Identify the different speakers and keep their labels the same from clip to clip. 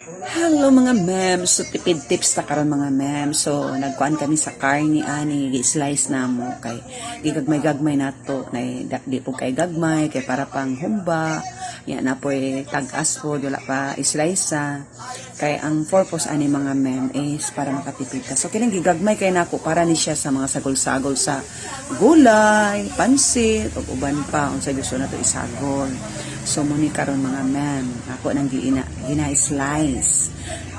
Speaker 1: Hello mga ma'am, so tipid tips ta karon mga ma'am. So nagkuan kami sa car ni ani gi-slice na mo kay gigagmay gagmay nato na da- di po kay gagmay kay para pang humba. Ya na po tag-as po wala pa i-slice sa kay ang purpose ani mga ma'am is para makatipid ka. So kining gigagmay kay nako para ni siya sa mga sagol-sagol sa gulay, pansit ug uban pa unsa gusto nato isagol. So muni karon mga ma'am, ako nang giina gina-slice.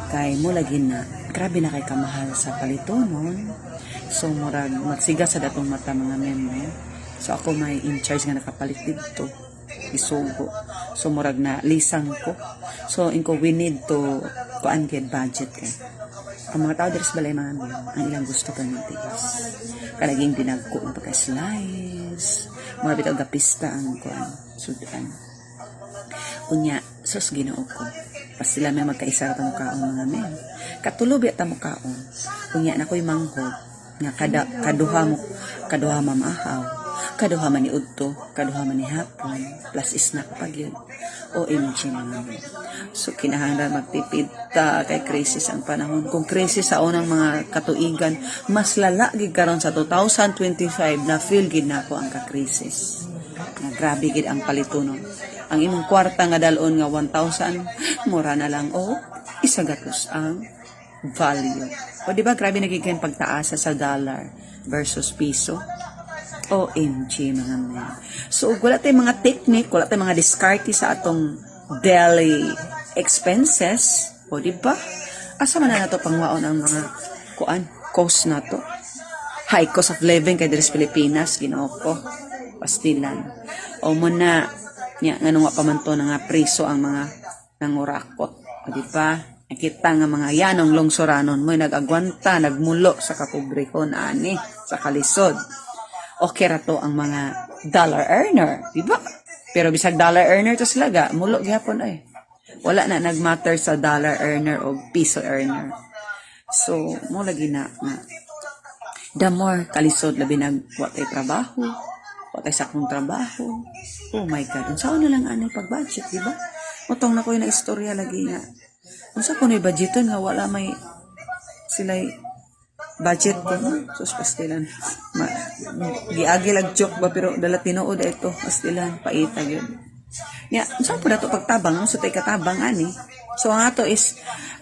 Speaker 1: Kay mo lagi na grabe na kay kamahal sa palitonon. So murag magsiga sa datong mata mga ma'am. no? So ako may in charge nga nakapalit dito. Isugo. So murag na lisang ko. So inko we need to kuan get budget kay. Ang mga tao diri sa balay mga ang ilang gusto pa ng tiis. Kalaging pinagko ang pagka-slice. Mga bitaw gapista ang kuan. Sudan. Unya, sus ginoo ko. Pas sila may magkaisa ra kaon mga men. Katulob ya tamo kaon. Unya na ko'y manghod nga kada kaduha mo kaduha mamahaw. Kaduha man ni udto, kaduha man ni hapon, plus snack pa gyud. OMG mga men. So kinahanglan magtipid ta kay krisis ang panahon. Kung krisis sa unang mga katuigan, mas lala gid karon sa 2025 na feel gid nako ang ka-krisis. Grabe gid ang palitunon. Ang imong kwarta nga dalon nga 1,000, mura na lang o isa gatos ang value. O di ba grabe nagiging pagtaasa sa dollar versus piso? OMG mga men. So wala tayong mga technique, wala tayong mga diskarte sa atong daily expenses. O di ba? Asa man na nato pangwaon ang mga kuan, cost na to? High cost of living kay diri sa Pilipinas, ginoo ko. Pastilan. O mo na, nya, nga nung pa man to nga priso ang mga nangurakot. O di ba? Nakita nga mga yanong longsoranon mo nagagwanta, nagmulo sa kapobrehon ani, sa kalisod. Okay ra to ang mga dollar earner, di ba? Pero bisag dollar earner to sila ga, mulo gyapon ay. Wala na nagmatter sa dollar earner o piso earner. So, mo lagi na nga the more kalisod labi nag wa tay trabaho, wa tay sakong trabaho. Oh my God, unsa na lang ani pag-budget, di ba? Mutong na ko na istorya lagi nga. Unsa ko ni budgeton nga wala may sila budget ko no? sus pastilan Ma, giagi lag joke ba pero dala tinuod ito pastilan paita gyud ya unsa po dato pagtabang so tay katabang ani so ang ato is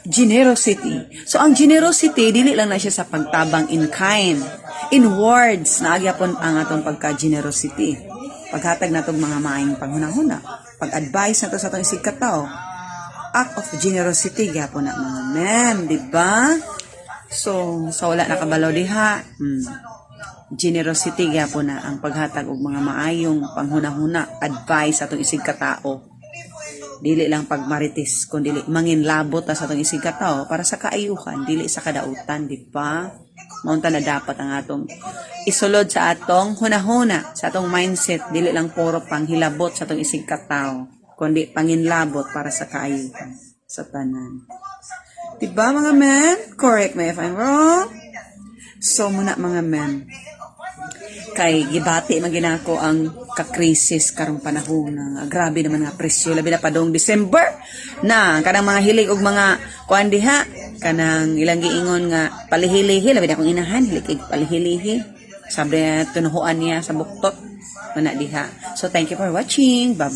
Speaker 1: generosity so ang generosity dili lang na siya sa pagtabang in kind in words na agyapon ang atong pagka generosity paghatag natong mga maayong panghunahuna. Pag-advise nato sa atong isig katawo act of generosity gyapon na mga men di ba? So, sa wala nakabalaw diha, hmm, generosity gyapon na ang paghatag og mga maayong panghuna-huna, advice sa atong isig katao. Dili lang pagmaritis, kundi manginlabot ta sa atong isig katao para sa kaayuhan, dili sa kadautan, di ba? Maunta na dapat ang atong isulod sa atong hunahuna, sa atong mindset, dili lang puro panghilabot sa atong isig katao, kundi panginlabot para sa kaayuhan sa tanan. Diba mga men? Correct me if I'm wrong. So muna mga men. Kay gibati man ginako ang kakrisis karong panahon nga grabe naman nga presyo labi na padong December na kanang mga hilig og mga kuan diha kanang ilang giingon nga palihilihi labi na akong inahan hilig ig palihilihi. Sabi tunuhuan niya sa buktot. Mana diha. So thank you for watching. Bye